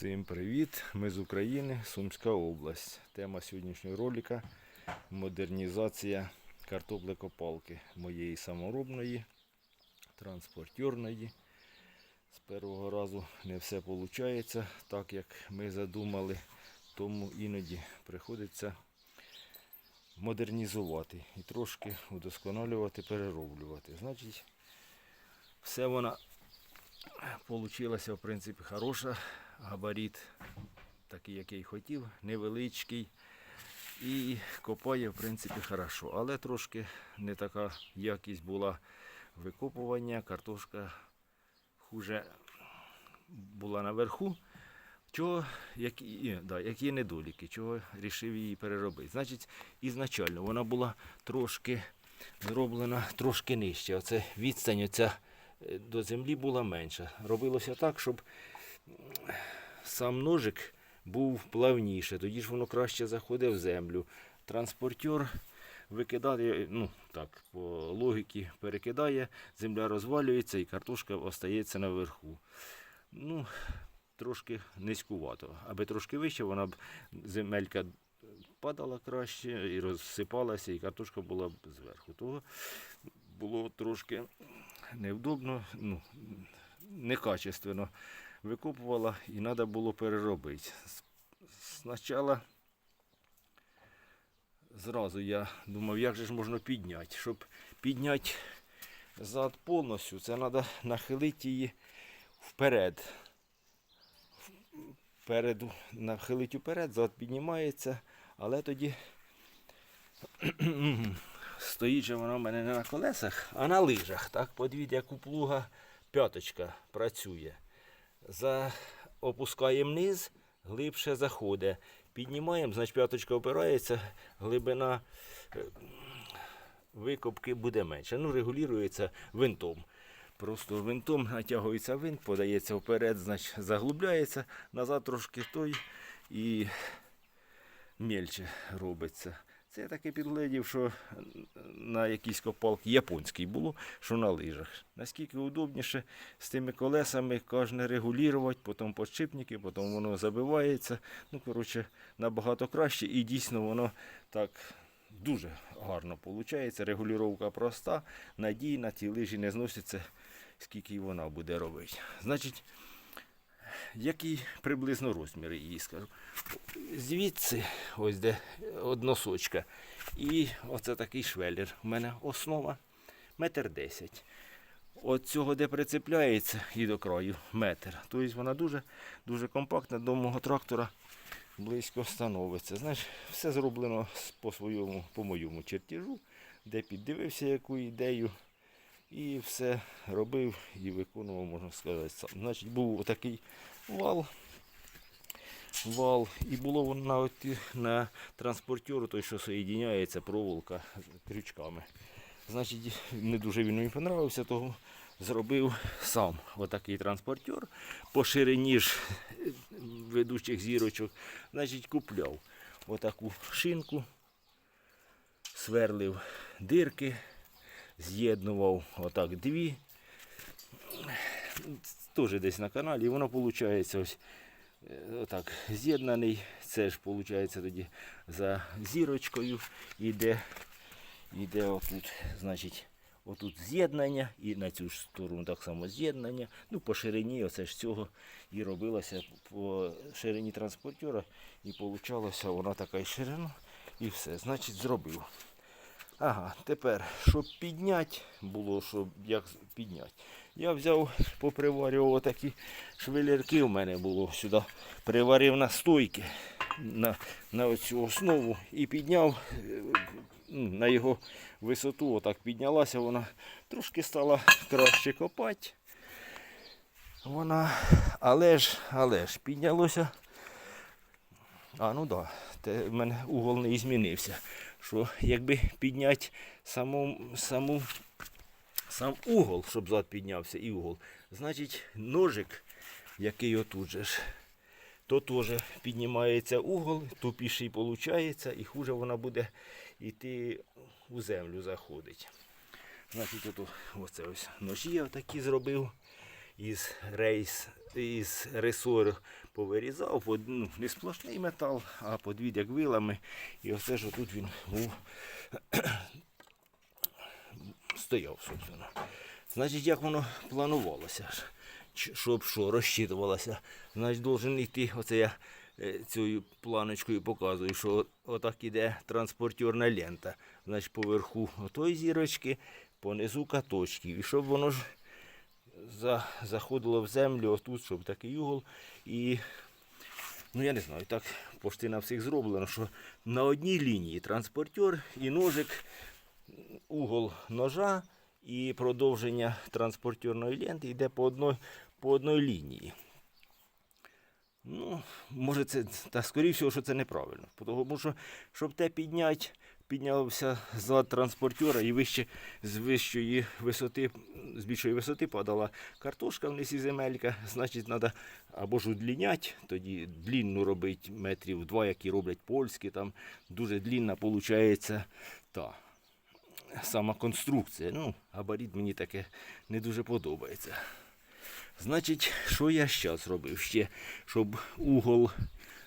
Всім привіт! Ми з України, Сумська область. Тема сьогоднішнього ролика модернізація картоплекопалки моєї саморобної, транспортерної. З першого разу не все виходить так, як ми задумали, тому іноді приходиться модернізувати і трошки удосконалювати, перероблювати. Значить, все вона Получилася, в принципі, хороша. Габарит, такий, який хотів, невеличкий. І копає, в принципі, хорошо. Але трошки не така якість була викопування. Картошка хуже була наверху. Чого, які, да, які недоліки, чого рішив її переробити. Значить, ізначально вона була трошки зроблена трошки нижче. Оце відстань оця е, до землі була менша. Робилося так, щоб сам ножик був плавніше, тоді ж воно краще заходить в землю. Транспортер викидає, ну так, по логіці перекидає, земля розвалюється і картошка остається наверху. Ну, трошки низькувато. Аби трошки вище, вона б земелька падала краще і розсипалася, і картошка була б зверху. Того було трошки невдобно, ну, некачественно викопувала і треба було переробити. Спочатку зразу я думав, як же ж можна підняти. Щоб підняти зад повністю, це треба нахилити її вперед. Впереду, нахилити вперед, зад піднімається, але тоді стоїть же вона в мене не на колесах, а на лижах. Так, подивіть, як у плуга п'яточка працює. За... Опускаємо низ, глибше заходить. Піднімаємо, значить п'яточка опирається, глибина е, викопки буде менше. Ну, регулюється винтом. Просто винтом натягується винт, подається вперед, значить заглубляється, назад трошки той і мельче робиться. Це я таки підглядів, що на якійсь копалці японській було, що на лижах. Наскільки удобніше з тими колесами кожне регулювати, потім подшипники, потім воно забивається. Ну, коротше, набагато краще і дійсно воно так дуже гарно виходить. Регулювання проста, надійна, ті лижі не зносяться, скільки вона буде робити. Значить, який приблизно розмір її скажу. Звідси, ось де односочка. І оце такий швеллер. У мене основа метр десять. От цього, де прицепляється, і до краю метр. Тобто вона дуже, дуже компактна до мого трактора близько становиться. Знаєш, все зроблено по своєму, по моєму чертежу, де піддивився яку ідею. І все робив і виконував, можна сказати, сам. Значить, був отакий вал. Вал. І було воно на, на транспортеру, той, що соєдиняється, проволока з крючками. Значить, не дуже він мені понравився, того зробив сам отакий транспортер по ширині ж е, ведучих зірочок. Значить, купляв отаку шинку, сверлив дирки, з'єднував отак дві. Теж десь на каналі, воно виходить ось е, отак з'єднаний. Це ж виходить тоді за зірочкою іде, іде отут, значить, отут з'єднання і на цю ж сторону так само з'єднання. Ну, по ширині оце ж цього і робилося по ширині транспортера. І получалося вона така і ширина, і все. Значить, зробив. Ага, тепер, щоб підняти, було, щоб як підняти. Я взяв, поприварював такі швелірки в мене було сюди. Приварив на стойки на, на оцю основу і підняв ну, на його висоту. Отак піднялася вона. Трошки стала краще копати. Вона, але ж, але ж, піднялося. А, ну так, да, в мене угол не змінився. Що якби підняти саму, саму, сам угол, щоб зад піднявся і угол, значить ножик, який отут же ж, то теж піднімається угол, тупіший виходить, і хуже вона буде йти у землю заходить. Значить, ото, оце ось ножі я такі зробив. із рейс, із ресору повирізав, ну, не сплошний метал, а подвід як вилами. І оце ж тут він був стояв, собственно. Значить, як воно планувалося, щоб що, розчитувалося. Значить, должен йти, оце я е, цією планочкою показую, що отак іде транспортерна лента. Значить, поверху отої зірочки, понизу каточків. І щоб воно ж за, заходило в землю, отут, щоб такий угол. І Ну я не знаю, так пошти на всіх зроблено, що на одній лінії транспортер і ножик, угол ножа і продовження транспортерної ленти йде по одной, по одній лінії. Ну, може це, та скоріше всього, що це неправильно. Тому що, щоб те підняти, піднявся зад транспортера і вище, з вищої висоти, з більшої висоти падала картошка вниз і земелька, значить, треба або ж удліняти, тоді длінну робити метрів два, які роблять польські, там дуже длінна виходить сама конструкція. Ну, габарит мені таке не дуже подобається. Значить, що я зараз зробив ще, щоб угол,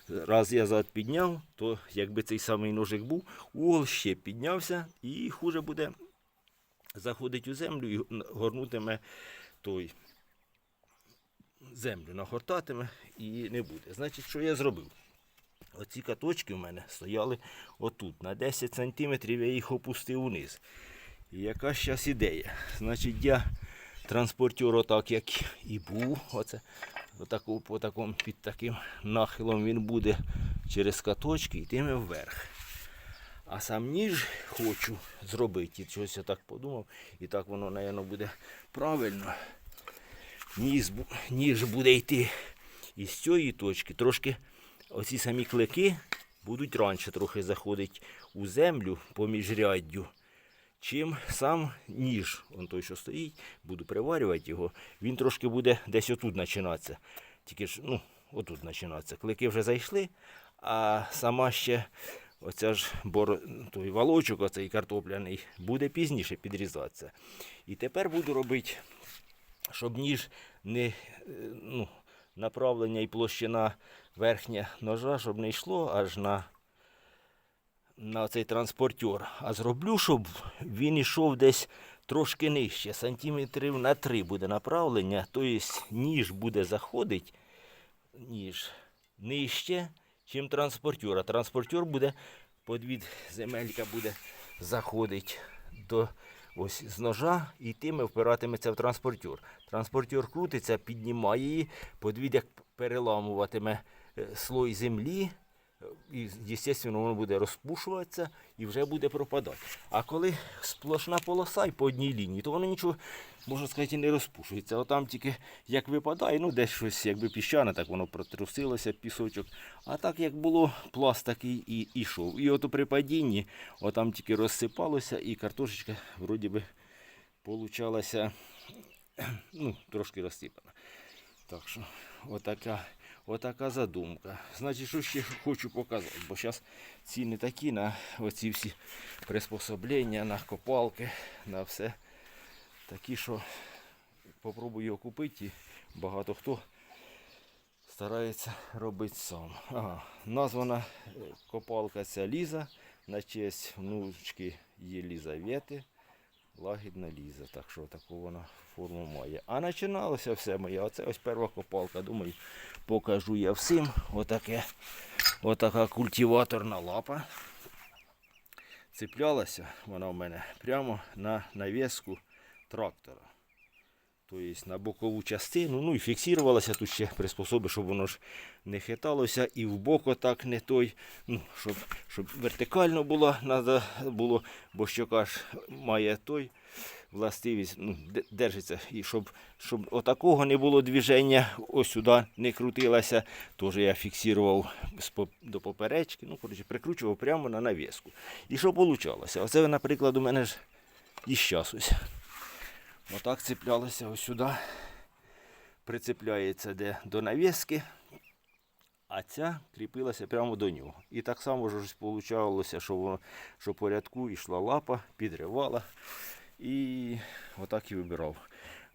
раз я зад підняв, то якби цей самий ножик був, угол ще піднявся і хуже буде заходить у землю і горнутиме той землю, нагортатиме і не буде. Значить, що я зробив? Оці каточки в мене стояли отут. На 10 сантиметрів я їх опустив вниз. І яка зараз ідея? Значить, я транспортер отак, як і був. Оце, отаку, по такому, під таким нахилом він буде через каточки йтиме вверх. А сам ніж хочу зробити. І щось я так подумав. І так воно, мабуть, буде правильно. Ніж буде йти із цієї точки. Трошки оці самі клики будуть раніше трохи заходити у землю поміж ряддю. Чим сам ніж, он той, що стоїть, буду приварювати його, він трошки буде десь отут починатися. Тільки ж, ну, отут починатися. Клики вже зайшли, а сама ще оця ж бор... той волочок, оцей картопляний, буде пізніше підрізатися. І тепер буду робити, щоб ніж не е, ну, направлення і площина верхня ножа, щоб не йшло аж на на цей транспортер, а зроблю, щоб він йшов десь трошки нижче, сантиметрів на 3 буде направлення, тобто ніж буде заходити ніж нижче, чим транспортер. А транспортер буде, подвід земелька буде заходить до ось з ножа і тими впиратиметься в транспортер. Транспортер крутиться, піднімає її, подвід як переламуватиме слой землі, і, звісно, воно буде розпушуватися і вже буде пропадати. А коли сплошна полоса і по одній лінії, то воно нічого, можна сказати, не розпушується. Отам тільки як випадає, ну десь щось якби піщане, так воно протрусилося пісочок. А так як було, пласт такий і ішов. І от при падінні, отам тільки розсипалося, і картошечка вроді би получалася ну, трошки розсипана. Так що, отака, отака задумка. Значить, що ще хочу показати, бо зараз ціни такі на оці всі приспособлення, на копалки, на все. Такі, що попробую його купити і багато хто старається робити сам. Ага. Названа е, копалка ця Ліза на честь внучки Єлізавети. Лагідна ліза, так що таку вона форму має. А починалося все моє. Оце ось перша копалка. Думаю, покажу я всім. Отаке, отака культиваторна лапа. Цеплялася вона в мене прямо на навіску трактора. Тобто на бокову частину, ну і фіксувалося тут ще приспособи, щоб воно ж не хиталося і в бок отак не той, ну, щоб, щоб вертикально було, надо було, бо щока ж має той властивість, ну, держиться, і щоб, щоб отакого не було движення, ось сюди не крутилося, теж я фіксував до поперечки, ну, коротше, прикручував прямо на навіску. І що вийшло? Оце, наприклад, у мене ж і ось. Отак цеплялося ось сюди. Прицепляється де до навіски, а ця кріпилася прямо до нього. І так само ж вийшло, що, воно, що по рядку йшла лапа, підривала. І отак і вибирав.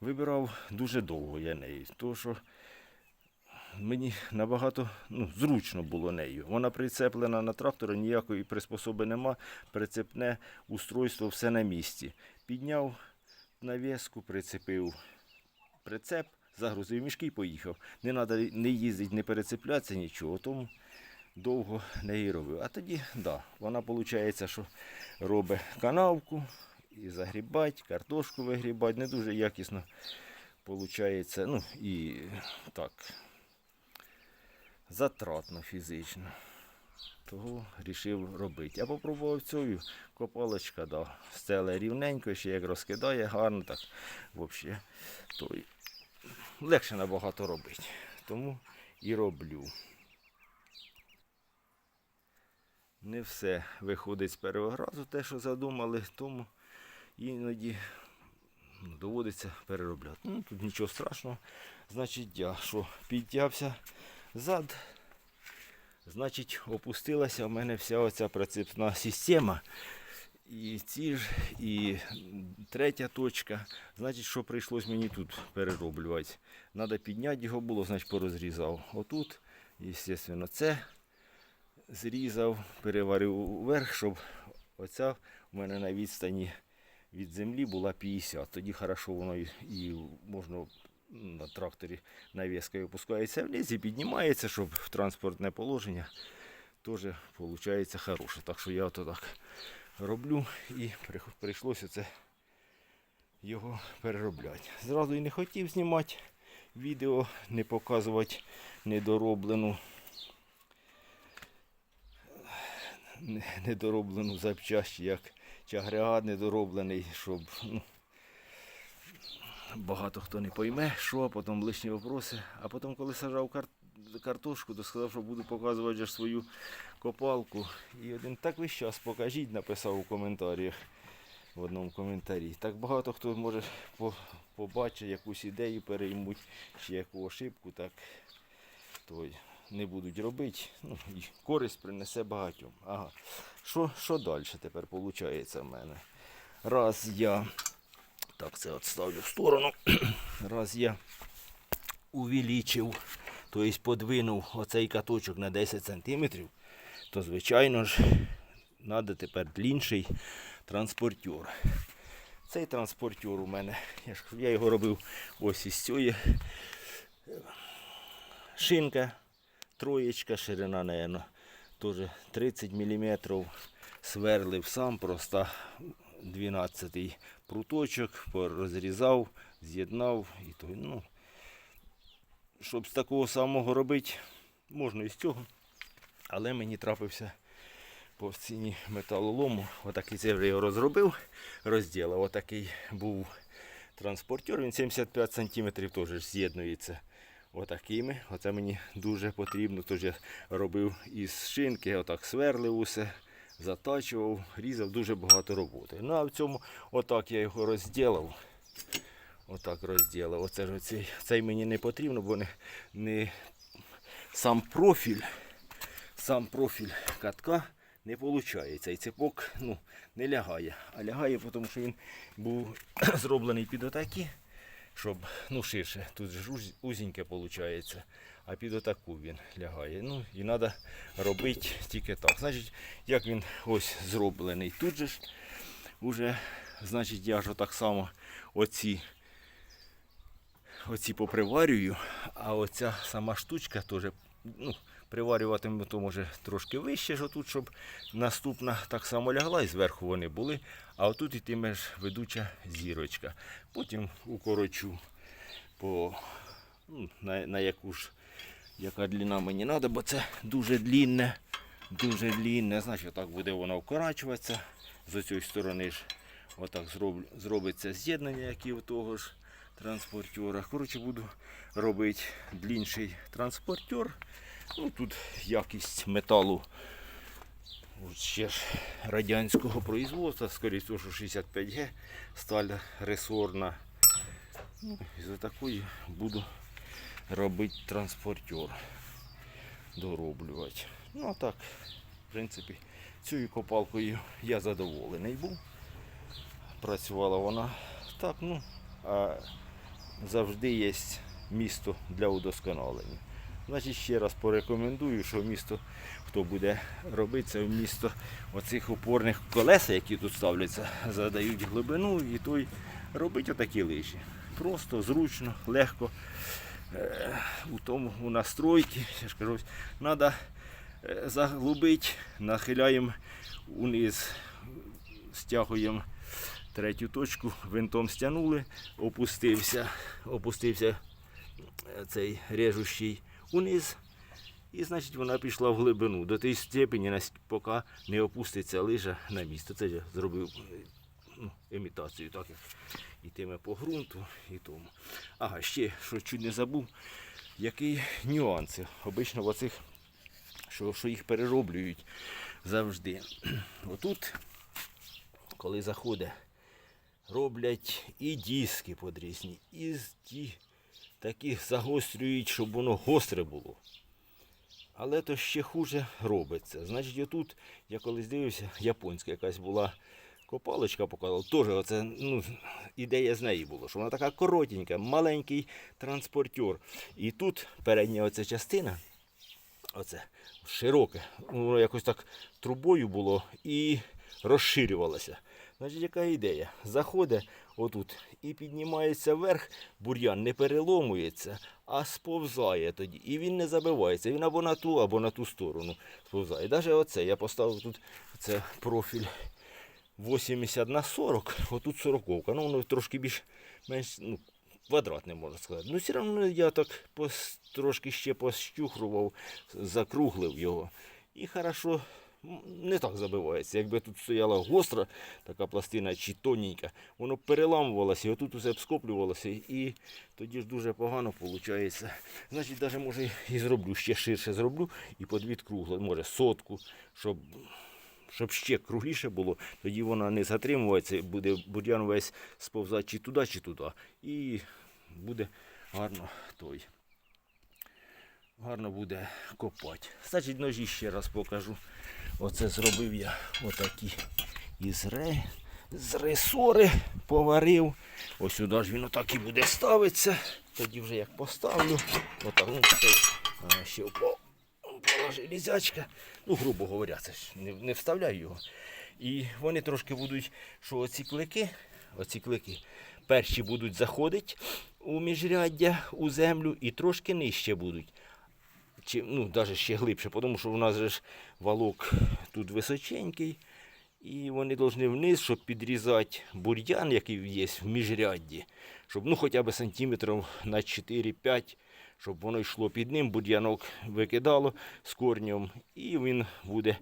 вибирав дуже довго я неї, тому що мені набагато ну, зручно було нею. Вона прицеплена на трактор, ніякої приспособи нема, прицепне устройство все на місці. Підняв навіску, прицепив прицеп, загрузив мішки і поїхав. Не треба не їздити, не перецеплятися, нічого. Тому довго не її робив. А тоді, да, вона виходить, що робить канавку і загрібать, картошку вигрібать. Не дуже якісно виходить. Ну і так, затратно фізично. Того вирішив робити. Я попробував цю копалочка, да, стеле рівненько, ще як розкидає, гарно так. Взагалі, то легше набагато робити. Тому і роблю. Не все виходить з першого разу, те, що задумали, тому іноді доводиться переробляти. Ну, тут нічого страшного. Значить, я що підтягся зад, значить, опустилася в мене вся оця прицепна система. І ці ж, і третя точка. Значить, що прийшлось мені тут перероблювати. Треба підняти його було, значить порозрізав. Отут, звісно, це зрізав, переварив вверх, щоб оця в мене на відстані від землі була 50. Тоді хорошо воно і, можна на тракторі навіска опускається вниз і піднімається, щоб в транспортне положення теж виходить хороше. Так що я ото так роблю і прийшлося це його переробляти. Зразу і не хотів знімати відео, не показувати недороблену недороблену запчасть, як чи агрегат недороблений, щоб ну, багато хто не пойме, що, потім лишні вопроси. А потім, коли сажав кар... картошку, то сказав, що буду показувати свою копалку. І один так весь час покажіть, написав у коментарях. В одному коментарі. Так багато хто може по- побачить якусь ідею, переймуть чи яку ошибку, так той не будуть робити. Ну, і користь принесе багатьом. Ага. Що, що далі тепер виходить в мене? Раз я. Так, це відставлю в сторону. Раз я увеличив, тобто подвинув оцей каточок на 10 см, то звичайно ж треба тепер длінший транспортер. Цей транспортер у мене, я, ж, я його робив ось із цієї шинка, троєчка, ширина, наверное, теж 30 мм. Сверлив сам, просто 12 пруточок, розрізав, з'єднав. І то, ну, щоб з такого самого робити, можна і з цього. Але мені трапився по ціні металолому. Отакий це його розробив, розділив. Отакий був транспортер, він 75 см теж з'єднується отакими. Оце мені дуже потрібно. Тож я робив із шинки, отак сверлив усе, затачував, різав дуже багато роботи. Ну а в цьому отак я його розділив. Отак розділив. Оце ж оцей, цей мені не потрібно, бо не, не сам профіль, сам профіль катка не виходить. І цепок ну, не лягає. А лягає, тому що він був зроблений під отакі, щоб ну, ширше. Тут ж уз- узеньке виходить. А під отаку він лягає. Ну і треба робити тільки так. Значить, як він ось зроблений. Тут же ж уже, значить, я ж так само оці оці поприварюю, а оця сама штучка теж ну, приварюватиму то може трошки вище, ж отут, щоб наступна так само лягла і зверху вони були. А отут йтиме ж ведуча зірочка. Потім укорочу по, ну, на, на яку ж яка длина мені треба, бо це дуже длінне, дуже длінне. Значить, так буде воно вкорачуватися. З цієї сторони ж отак зробиться з'єднання, як і у того ж транспортера. Коротше, буду робити длінший транспортер. Ну, тут якість металу ще ж радянського производства, скоріше всього, що 65Г, сталь ресорна. Ну, і за такої буду робити транспортер. Дороблювати. Ну а так, в принципі, цією копалкою я задоволений був. Працювала вона так, ну, а завжди є місто для удосконалення. Значить, ще раз порекомендую, що місто, хто буде робити, це місто оцих опорних колес, які тут ставляться, задають глибину, і той робить отакі лижі. Просто, зручно, легко. Е, у тому у настройки, я ж кажу, треба заглубити, нахиляємо униз, стягуємо третю точку, винтом стягнули, опустився, опустився е, цей режущий униз. І значить вона пішла в глибину до тієї степені, поки не опуститься лижа на місце. Це я зробив ну, імітацію, так як йтиме по ґрунту і тому. Ага, ще що чуть не забув, які нюанси. Обично в оцих, що, що їх перероблюють завжди. Отут, коли заходить, роблять і диски подрізні, і ті такі загострюють, щоб воно гостре було. Але то ще хуже робиться. Значить, отут, я колись дивився, японська якась була копалочка показувала. Теж оце, ну, ідея з неї була, що вона така коротенька, маленький транспортер. І тут передня оця частина, оце широке, воно якось так трубою було і розширювалося. Значить, яка ідея? Заходить отут і піднімається вверх, бур'ян не переломується, а сповзає тоді. І він не забивається. Він або на ту, або на ту сторону сповзає. Навіть оце я поставив тут це профіль 80 на 40, отут 40. Ну, воно трошки більш менш, ну, квадратне, можна сказати. Ну, все одно я так пос, трошки ще пощухрував, закруглив його. І хорошо не так забивається. Якби тут стояла гостра така пластина чи тоненька, воно переламувалося, і отут усе б скоплювалося, і тоді ж дуже погано виходить. Значить, навіть може і зроблю, ще ширше зроблю і подвід кругло, може сотку, щоб щоб ще кругліше було, тоді вона не затримується, буде бур'ян весь сповзати чи туди, чи туди. І буде гарно той. Гарно буде копати. Значить, ножі ще раз покажу. Оце зробив я отакі із ре, з ресори поварив. Ось сюди ж він отак і буде ставитися. Тоді вже як поставлю, отак, ну, ще впав була железячка. Ну, грубо говоря, це ж не, не вставляю його. І вони трошки будуть, що оці клики, оці клики, перші будуть заходити у міжряддя, у землю і трошки нижче будуть. Чи, ну, навіть ще глибше, тому що у нас ж валок тут височенький. І вони повинні вниз, щоб підрізати бур'ян, який є в міжрядді, щоб ну, хоча б сантиметрів на 4-5, щоб воно йшло під ним, бур'янок викидало з корнем, і він буде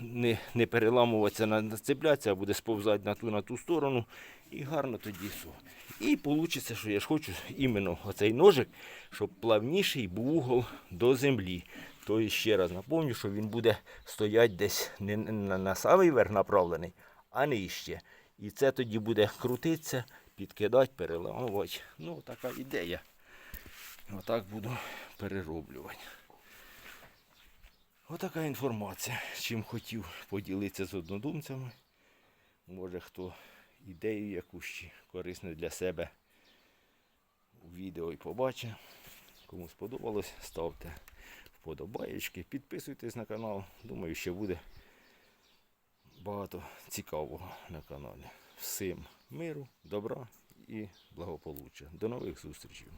не, не переламуватися, на- нацеплятися, а буде сповзати на ту на ту сторону. І гарно тоді все. І вийде, що я ж хочу іменно оцей ножик, щоб плавніший був угол до землі. Тобто ще раз напомню, що він буде стояти десь не на, на самий верх направлений, а нижче. І це тоді буде крутитися, підкидати, переламувати. Ну, така ідея. Отак буду перероблювати. Отака інформація. Чим хотів поділитися з однодумцями. Може хто ідею якусь чи корисну для себе у відео і побачить. Кому сподобалось, ставте вподобаєчки, підписуйтесь на канал. Думаю, ще буде багато цікавого на каналі. Всім миру, добра і благополуччя. До нових зустрічей.